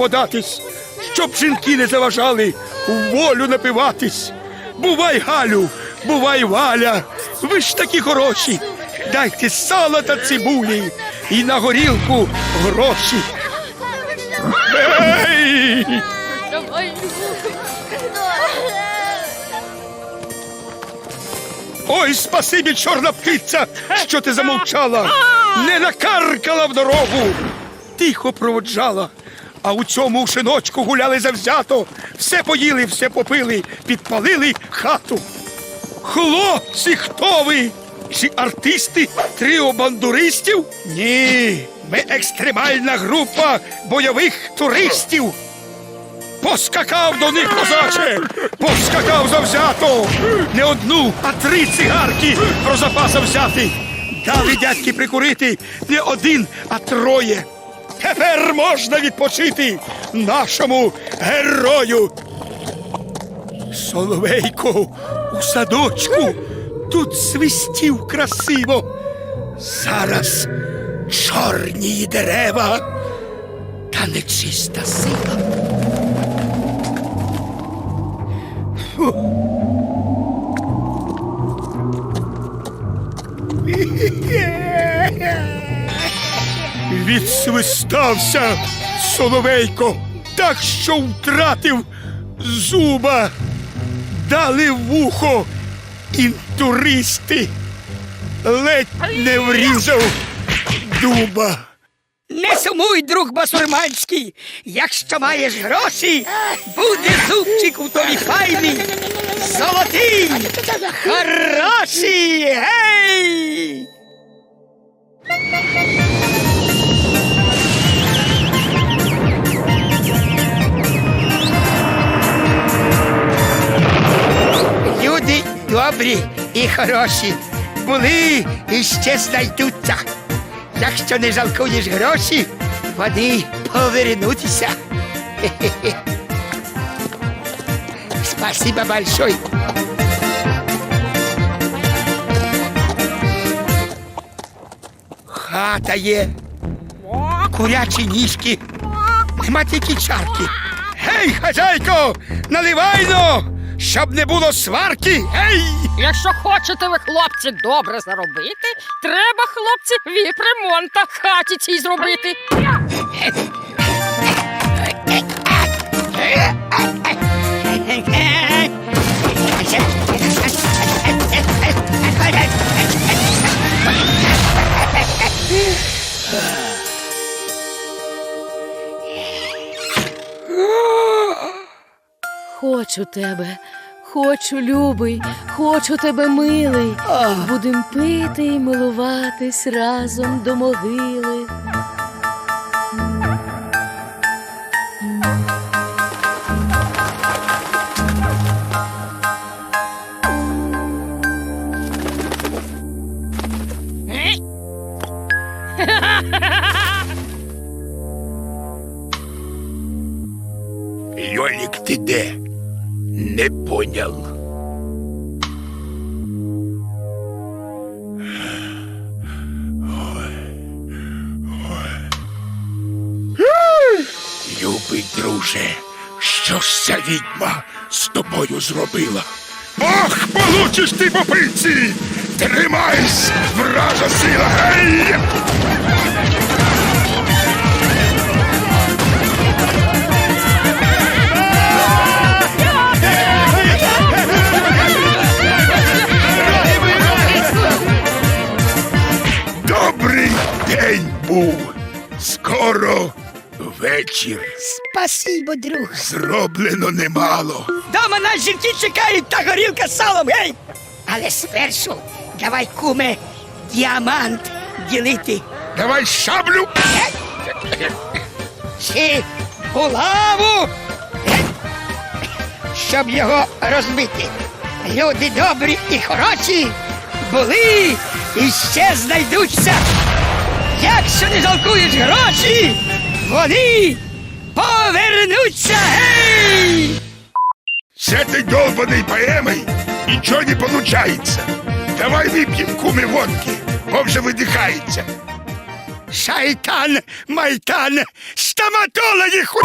податись, щоб жінки не заважали у волю напиватись. Бувай, Галю, бувай, Валя, ви ж такі хороші. Дайте сала та цибулі і на горілку гроші. Ей! Ой, спасибі, чорна птиця, що ти замовчала, не накаркала в дорогу, тихо проводжала. А у цьому шиночку гуляли завзято, все поїли, все попили, підпалили хату. Хлопці, хто ви? Чи артисти тріо бандуристів? Ні, ми екстремальна група бойових туристів. Поскакав до них, козаче! Поскакав завзято! Не одну, а три цигарки про запаса взяти. Дали дядьки прикурити не один, а троє. Тепер можна відпочити нашому герою. Соловейку у садочку тут свистів красиво. Зараз чорні дерева та нечиста сила. Відсвистався Соловейко, так що втратив зуба, дали вухо інтуристи, ледь не врізав дуба. Не сумуй, друг басурманський, якщо маєш гроші, буде зубчик у тобі файний, золотий, хороший, гей! Добрі і хороші були і ще знайдуться. Якщо не жалкуєш гроші, вони повернутися. Хе-хе-хе. Спасибо большое. Хата є, курячі ніжки, нема тільки чарки. Гей, хазяйко, наливайно, щоб не було сварки. Гей! Якщо хочете ви, хлопці, добре заробити, треба, хлопці, віп-ремонта хаті цій зробити. Хочу тебе, хочу, любий, хочу тебе, милий. Будем пити і милуватись разом до могили. Льолік, ти де? Не понял. Любий друже, що ж ця відьма з тобою зробила? Ох, получиш ти по пиці! Тримайсь, вража сила! Гей! День був. Скоро вечір. Спасибо, друг. Зроблено немало. Дома нас жінки чекають та горілка з салом, гей! Але спершу давай, куме, діамант ділити. Давай шаблю. Чи булаву, щоб його розбити. Люди добрі і хороші були і ще знайдуться. Якщо не жалкуєш гроші, вони повернуться. Гей! С этой долбаной поэмой ничего не получается. Давай выпьем куме водки, он же выдыхается. Шайтан, майтан, стоматологи ху...